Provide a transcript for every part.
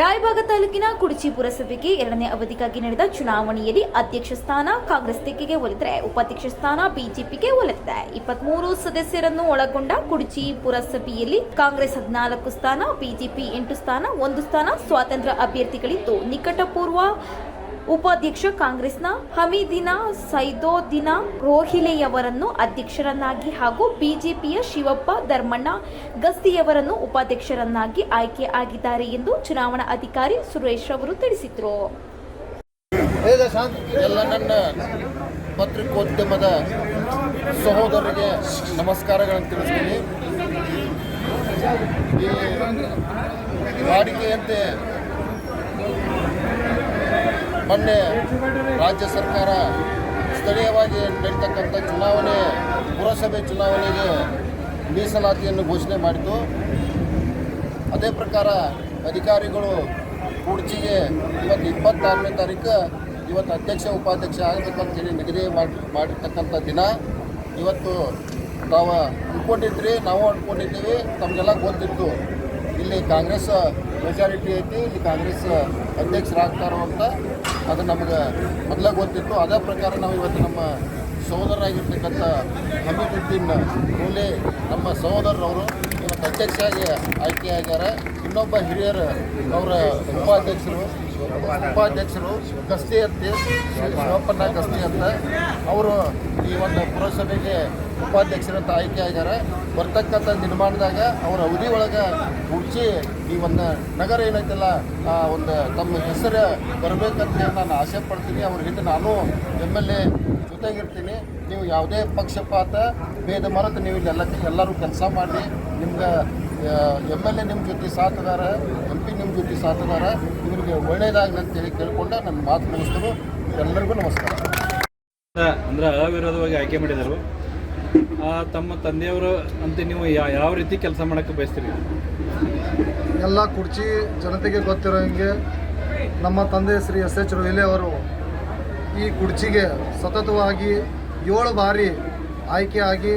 ರಾಯಬಾಗ ತಾಲೂಕಿನ ಕುಡಚಿ ಪುರಸಭೆಗೆ ಎರಡನೇ ಅವಧಿಗಾಗಿ ನಡೆದ ಚುನಾವಣೆಯಲ್ಲಿ ಅಧ್ಯಕ್ಷ ಸ್ಥಾನ ಕಾಂಗ್ರೆಸ್ ತೆಕ್ಕೆಗೆ ಒಲಿದರೆ ಉಪಾಧ್ಯಕ್ಷ ಸ್ಥಾನ ಬಿಜೆಪಿಗೆ ಒಲಿದಿದೆ ಇಪ್ಪತ್ಮೂರು ಸದಸ್ಯರನ್ನು ಒಳಗೊಂಡ ಕುಡಚಿ ಪುರಸಭೆಯಲ್ಲಿ ಕಾಂಗ್ರೆಸ್ ಹದಿನಾಲ್ಕು ಸ್ಥಾನ, ಬಿಜೆಪಿ ಎಂಟು ಸ್ಥಾನ, ಒಂದು ಸ್ಥಾನ, ಸ್ವಾತಂತ್ರ್ಯ ಅಭ್ಯರ್ಥಿಗಳಿದ್ದು ನಿಕಟಪೂರ್ವ ಉಪಾಧ್ಯಕ್ಷ ಕಾಂಗ್ರೆಸ್ನ ಹಮೀದಿನ ಸೈದೋದಿನ ರೋಹಿಲೆಯವರನ್ನು ಅಧ್ಯಕ್ಷರನ್ನಾಗಿ ಹಾಗೂ ಬಿಜೆಪಿಯ ಶಿವಪ್ಪ ಧರ್ಮಣ್ಣ ಗಸ್ತಿಯವರನ್ನು ಉಪಾಧ್ಯಕ್ಷರನ್ನಾಗಿ ಆಯ್ಕೆ ಆಗಿದ್ದಾರೆ ಎಂದು ಚುನಾವಣಾ ಅಧಿಕಾರಿ ಸುರೇಶ್ ಅವರು ತಿಳಿಸಿದರು ಎಲ್ಲ ನನ್ನ ಪತ್ರಿಕೋದ್ಯಮದ ಸಹೋದರರಿಗೆ ನಮಸ್ಕಾರಗಳನ್ನು ತಿಳಿಸ್ತೀನಿ ಈ ವಾಡಿಕೆಯಂತೆ ಮೊನ್ನೆ ರಾಜ್ಯ ಸರ್ಕಾರ ಸ್ಥಳೀಯವಾಗಿ ನಡೀತಕ್ಕಂಥ ಚುನಾವಣೆ, ಪುರಸಭೆ ಚುನಾವಣೆಗೆ ಮೀಸಲಾತಿಯನ್ನು ಘೋಷಣೆ ಮಾಡಿತು. ಅದೇ ಪ್ರಕಾರ ಅಧಿಕಾರಿಗಳು ಕುಡ್ಚಿಗೆ ಇವತ್ತು ಇಪ್ಪತ್ತಾರನೇ ತಾರೀಕು ಇವತ್ತು ಅಧ್ಯಕ್ಷ, ಉಪಾಧ್ಯಕ್ಷ ಆಗಬೇಕಂತೇಳಿ ನಿಗದಿ ಮಾಡಿ, ಮಾಡಿರ್ತಕ್ಕಂಥ ದಿನ. ಇವತ್ತು ತಾವು ಅಂದ್ಕೊಂಡಿದ್ರಿ, ನಾವು ಅಂದ್ಕೊಂಡಿದ್ದೀವಿ, ತಮಗೆಲ್ಲ ಗೊತ್ತಿತ್ತು. ಇಲ್ಲಿ ಕಾಂಗ್ರೆಸ್ ಮೆಜಾರಿಟಿ ಐತಿ, ಇಲ್ಲಿ ಕಾಂಗ್ರೆಸ್ ಅಧ್ಯಕ್ಷರಾಗ್ತಾರೋ ಅಂತ ಅದು ನಮಗೆ ಮೊದಲೇ ಗೊತ್ತಿತ್ತು. ಅದೇ ಪ್ರಕಾರ ನಾವು ಇವತ್ತು ನಮ್ಮ ಸಹೋದರರಾಗಿರ್ತಕ್ಕಂಥ ಹಮೀದುದ್ದೀನ್ ಕೂಲೆ ನಮ್ಮ ಸಹೋದರರವರು ಇವತ್ತು ಅಧ್ಯಕ್ಷರಾಗಿ ಆಯ್ಕೆಯಾಗ್ಯಾರ. ಇನ್ನೊಬ್ಬ ಹಿರಿಯರು, ಅವರ ಉಪಾಧ್ಯಕ್ಷರು ಉಪಾಧ್ಯಕ್ಷರು, ಗಸ್ತಿ ಅಂತ ಶಿವಪ್ಪನ ಗಸ್ತಿ ಅಂತ ಅವರು ಈ ಒಂದು ಪುರಸಭೆಗೆ ಉಪಾಧ್ಯಕ್ಷರಂತ ಆಯ್ಕೆ ಆಗ್ಯಾರ ಬರ್ತಕ್ಕಂಥ ನಿರ್ಮಾಣದಾಗ ಅವರ ಅವಧಿ ಒಳಗೆ ಹುಡ್ಚಿ ಈ ಒಂದು ನಗರ ಏನೈತಲ್ಲ, ಆ ಒಂದು ತಮ್ಮ ಹೆಸರು ಬರಬೇಕಂತ ನಾನು ಆಸೆ ಪಡ್ತೀನಿ. ಅವ್ರ ಹಿಂದೆ ನಾನು ಎಂ ಎಲ್ ಎ ಜೊತೆಗಿರ್ತೀನಿ. ನೀವು ಯಾವುದೇ ಪಕ್ಷಪಾತ, ಭೇದ ಮರೆತು ನೀವು ಇಲ್ಲೆಲ್ಲ ಎಲ್ಲರೂ ಕೆಲಸ ಮಾಡಿ, ನಿಮ್ಗೆ ಎಂ ಎಲ್ ಎ ನಿಮ್ಮ ಜೊತೆ ಸಾಥದಾರ ಎಂ ಪಿ ನಿಮ್ಮ ಜೊತೆ ಸಾಥದಾರ ಇವ್ರಿಗೆ ಒಳ್ಳೇದಾಗಲಿ ಅಂತೇಳಿ ಕೇಳಿಕೊಂಡ ನನ್ನ ಮಾತು ಮುಗಿಸ್ತರು. ಎಲ್ಲರಿಗೂ ನಮಸ್ಕಾರ. ಅಂದ್ರೆ ಅವಿರೋಧವಾಗಿ ಆಯ್ಕೆ ಮಾಡಿದರು. ಆ, ತಮ್ಮ ತಂದೆಯವರು ಅಂತ ನೀವು ಯಾವ ರೀತಿ ಕೆಲಸ ಮಾಡೋಕ್ಕೆ ಬಯಸ್ತೀರಿ? ಎಲ್ಲ ಕುರ್ಚಿ ಜನತೆಗೆ ಗೊತ್ತಿರೋ ಹಂಗೆ ನಮ್ಮ ತಂದೆ ಶ್ರೀ ಎಸ್ ಎಚ್ ರೋಹಿಲೆ ಅವರು ಈ ಕುರ್ಚಿಗೆ ಸತತವಾಗಿ ಏಳು ಬಾರಿ ಆಯ್ಕೆಯಾಗಿ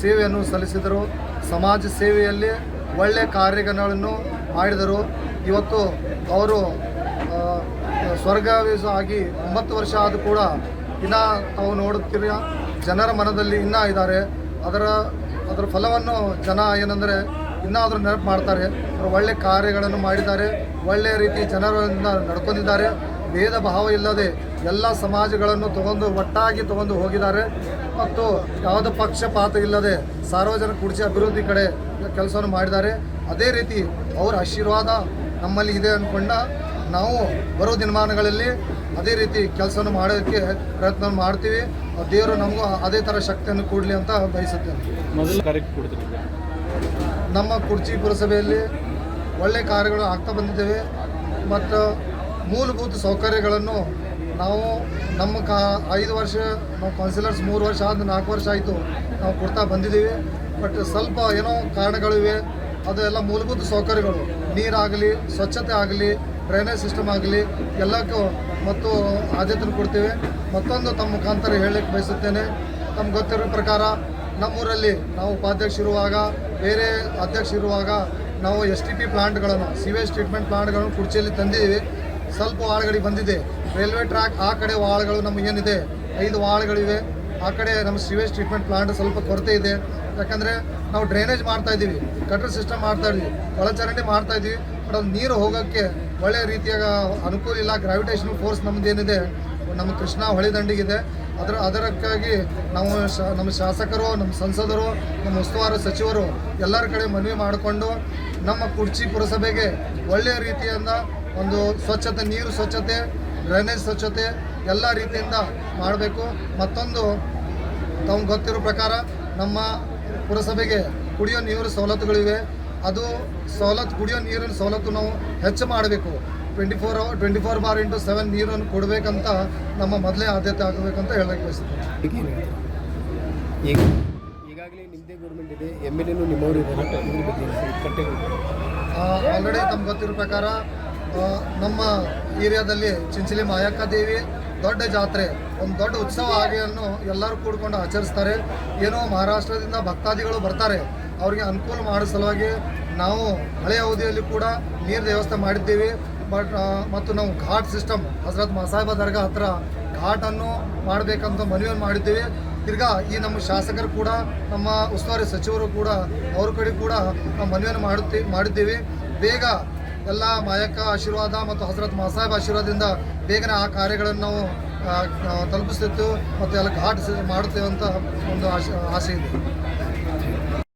ಸೇವೆಯನ್ನು ಸಲ್ಲಿಸಿದರು. ಸಮಾಜ ಸೇವೆಯಲ್ಲಿ ಒಳ್ಳೆಯ ಕಾರ್ಯಗಳನ್ನು ಮಾಡಿದರು. ಇವತ್ತು ಅವರು ಸ್ವರ್ಗಾವೇಶ ಆಗಿ ಒಂಬತ್ತು ವರ್ಷ ಆದರೂ ಕೂಡ ಇನ್ನೂ ತಾವು ನೋಡುತ್ತಿರ ಜನರ ಮನದಲ್ಲಿ ಇನ್ನೂ ಇದ್ದಾರೆ. ಅದರ ಅದರ ಫಲವನ್ನು ಜನ ಏನಂದರೆ ಇನ್ನಾದರೂ ನೆನಪು ಮಾಡ್ತಾರೆ. ಅವರು ಒಳ್ಳೆ ಕಾರ್ಯಗಳನ್ನು ಮಾಡಿದ್ದಾರೆ. ಒಳ್ಳೆಯ ರೀತಿ ಜನರಿಂದ ನಡ್ಕೊಂಡಿದ್ದಾರೆ. ಭೇದ ಭಾವ ಇಲ್ಲದೆ ಎಲ್ಲ ಸಮಾಜಗಳನ್ನು ತಗೊಂಡು ಒಟ್ಟಾಗಿ ತಗೊಂಡು ಹೋಗಿದ್ದಾರೆ. ಮತ್ತು ಯಾವುದೇ ಪಕ್ಷಪಾತ ಇಲ್ಲದೆ ಸಾರ್ವಜನಿಕ ಕುಡಿಸಿ ಅಭಿವೃದ್ಧಿ ಕಡೆ ಕೆಲಸವನ್ನು ಮಾಡಿದ್ದಾರೆ. ಅದೇ ರೀತಿ ಅವರ ಆಶೀರ್ವಾದ ನಮ್ಮಲ್ಲಿ ಇದೆ ಅಂದ್ಕೊಂಡ ನಾವು ಬರೋ ದಿನಮಾನಗಳಲ್ಲಿ ಅದೇ ರೀತಿ ಕೆಲಸವನ್ನು ಮಾಡೋದಕ್ಕೆ ಪ್ರಯತ್ನ ಮಾಡ್ತೀವಿ. ದೇವರು ನಮಗೂ ಅದೇ ಥರ ಶಕ್ತಿಯನ್ನು ಕೊಡಲಿ ಅಂತ ಬಯಸುತ್ತೇನೆ. ಮೊದಲು ನಮ್ಮ ಕುರ್ಚಿ ಪುರಸಭೆಯಲ್ಲಿ ಒಳ್ಳೆಯ ಕಾರ್ಯಗಳು ಆಗ್ತಾ ಬಂದಿದ್ದೇವೆ. ಮತ್ತು ಮೂಲಭೂತ ಸೌಕರ್ಯಗಳನ್ನು ನಾವು ನಮ್ಮ ಕಾ ಐದು ವರ್ಷ, ನಾವು ಕೌನ್ಸಿಲರ್ಸ್ ಮೂರು ವರ್ಷ ಆದ ನಾಲ್ಕು ವರ್ಷ ಆಯಿತು ನಾವು ಕೊಡ್ತಾ ಬಂದಿದ್ದೀವಿ. ಬಟ್ ಸ್ವಲ್ಪ ಏನೋ ಕಾರಣಗಳಿವೆ ಅದೆಲ್ಲ ಮೂಲಭೂತ ಸೌಕರ್ಯಗಳು. ನೀರಾಗಲಿ, ಸ್ವಚ್ಛತೆ ಆಗಲಿ ಡ್ರೈನೇಜ್ ಸಿಸ್ಟಮ್ ಆಗಲಿ ಎಲ್ಲಕ್ಕೂ ಮತ್ತು ಆದ್ಯತೆ ಕೊಡ್ತೇವೆ. ಮತ್ತೊಂದು ತಮ್ಮ ಮುಖಾಂತರ ಹೇಳಲಿಕ್ಕೆ ಬಯಸುತ್ತೇನೆ. ತಮ್ಗೆ ಗೊತ್ತಿರೋ ಪ್ರಕಾರ ನಮ್ಮೂರಲ್ಲಿ ನಾವು ಉಪಾಧ್ಯಕ್ಷ ಇರುವಾಗ, ಬೇರೆ ಅಧ್ಯಕ್ಷ ಇರುವಾಗ ನಾವು ಎಸ್ ಟಿ ಪಿ ಪ್ಲಾಂಟ್ಗಳನ್ನು ಸಿವೇಜ್ ಟ್ರೀಟ್ಮೆಂಟ್ ಪ್ಲಾಂಟ್ಗಳನ್ನು ಕುರ್ಚಿಯಲ್ಲಿ ತಂದಿದ್ದೀವಿ. ಸ್ವಲ್ಪ ಒಳಗಡೆ ಬಂದಿದೆ. ರೈಲ್ವೆ ಟ್ರ್ಯಾಕ್ ಆ ಕಡೆ ವಾಳ್ಗಳು ನಮಗೇನಿದೆ ಐದು ವಾಳ್ಗಳಿವೆ ಆ ಕಡೆ ನಮ್ಮ ಸಿವೇಜ್ ಟ್ರೀಟ್ಮೆಂಟ್ ಪ್ಲಾಂಟ್ ಸ್ವಲ್ಪ ಕೊರತೆ ಇದೆ. ಯಾಕಂದರೆ ನಾವು ಡ್ರೈನೇಜ್ ಮಾಡ್ತಾ ಇದ್ದೀವಿ ಗಟರ್ ಸಿಸ್ಟಮ್ ಮಾಡ್ತಾ ಇದ್ದೀವಿ, ಒಳಚರಂಡಿ ಮಾಡ್ತಾ ಇದ್ದೀವಿ. ಬಟ್ ಅದು ನೀರು ಹೋಗೋಕ್ಕೆ ಒಳ್ಳೆಯ ರೀತಿಯ ಅನುಕೂಲ ಇಲ್ಲ. ಗ್ರಾವಿಟೇಷನ್ ಫೋರ್ಸ್ ನಮ್ಮದೇನಿದೆ ನಮ್ಮ ಕೃಷ್ಣ ಹೊಳೆ ದಂಡಿಗಿದೆ. ಅದರ, ಅದರಕ್ಕಾಗಿ ನಾವು ನಮ್ಮ ಶಾಸಕರು, ನಮ್ಮ ಸಂಸದರು, ನಮ್ಮ ಉಸ್ತುವಾರಿ ಸಚಿವರು ಎಲ್ಲರ ಕಡೆ ಮನವಿ ಮಾಡಿಕೊಂಡು ನಮ್ಮ ಕುರ್ಚಿ ಪುರಸಭೆಗೆ ಒಳ್ಳೆಯ ರೀತಿಯಿಂದ ಒಂದು ಸ್ವಚ್ಛತೆ, ನೀರು ಸ್ವಚ್ಛತೆ ಡ್ರೈನೇಜ್ ಸ್ವಚ್ಛತೆ ಎಲ್ಲ ರೀತಿಯಿಂದ ಮಾಡಬೇಕು. ಮತ್ತೊಂದು ತಮ್ಗೆ ಗೊತ್ತಿರೋ ಪ್ರಕಾರ ನಮ್ಮ ಪುರಸಭೆಗೆ ಕುಡಿಯೋ ನೀರು ಸವಲತ್ತುಗಳಿವೆ. ಅದು ಸವಲತ್ತು ಕುಡಿಯೋ ನೀರಿನ ಸವಲತ್ತು ನಾವು ಹೆಚ್ಚು ಮಾಡಬೇಕು. Twenty four hour twenty four bar into seven ನೀರನ್ನು ಕೊಡಬೇಕಂತ ನಮ್ಮ ಮೊದಲೇ ಆದ್ಯತೆ ಆಗಬೇಕಂತ ಹೇಳಕ್ಕೆ ಬಯಸ್ತೀನಿ ಈಗ ಈಗಾಗಲೇ ನಿಮ್ಮದೇ ಗೌರ್ಮೆಂಟ್ ಇದೆ ಎಂ ಎಲ್ ಎನು ನಿಮ್ಮವರು ಆಲ್ರೆಡಿ ತಮ್ಗೆ ಗೊತ್ತಿರೋ ಪ್ರಕಾರ ನಮ್ಮ ಏರಿಯಾದಲ್ಲಿ ಚಿಂಚಲಿ ಮಾಯಕ್ಕ ದೇವಿ ದೊಡ್ಡ ಜಾತ್ರೆ, ಒಂದು ದೊಡ್ಡ ಉತ್ಸವ ಆಗಿಯನ್ನು ಎಲ್ಲರೂ ಕೂಡ್ಕೊಂಡು ಆಚರಿಸ್ತಾರೆ. ಏನೋ ಮಹಾರಾಷ್ಟ್ರದಿಂದ ಭಕ್ತಾದಿಗಳು ಬರ್ತಾರೆ. ಅವರಿಗೆ ಅನುಕೂಲ ಮಾಡೋ ಸಲುವಾಗಿ ನಾವು ಹಳೆಯ ಅವಧಿಯಲ್ಲಿ ಕೂಡ ನೀರಿನ ವ್ಯವಸ್ಥೆ ಮಾಡಿದ್ದೇವೆ. ಬಟ್ ಮತ್ತು ನಾವು ಘಾಟ್ ಸಿಸ್ಟಮ್, ಹಜರತ್ ಮಸಾಹಿಬ ದರ್ಗಾ ಹತ್ರ ಘಾಟನ್ನು ಮಾಡಬೇಕಂತ ಮನವಿಯನ್ನು ಮಾಡಿದ್ದೇವೆ. ತಿರ್ಗಾ ಈ ನಮ್ಮ ಶಾಸಕರು ಕೂಡ, ನಮ್ಮ ಉಸ್ತುವಾರಿ ಸಚಿವರು ಕೂಡ, ಅವ್ರ ಕಡೆ ಕೂಡ ನಾವು ಮನವಿಯನ್ನು ಮಾಡುತ್ತಿ, ಮಾಡಿದ್ದೇವೆ. ಬೇಗ ಎಲ್ಲ ಮಾಯಕ್ಕ ಆಶೀರ್ವಾದ ಮತ್ತು ಹಜರತ್ ಮಹಾಸಾಹೇಬ್ ಆಶೀರ್ವಾದದಿಂದ ಬೇಗನೆ ಆ ಕಾರ್ಯಗಳನ್ನು ನಾವು ತಲುಪಿಸ್ತಿತ್ತು ಮತ್ತು ಎಲ್ಲ ಘಾಟ್ ಮಾಡುತ್ತೇವೆ ಅಂತ ಒಂದು ಆಶೆ ಆಸೆ ಇದೆ.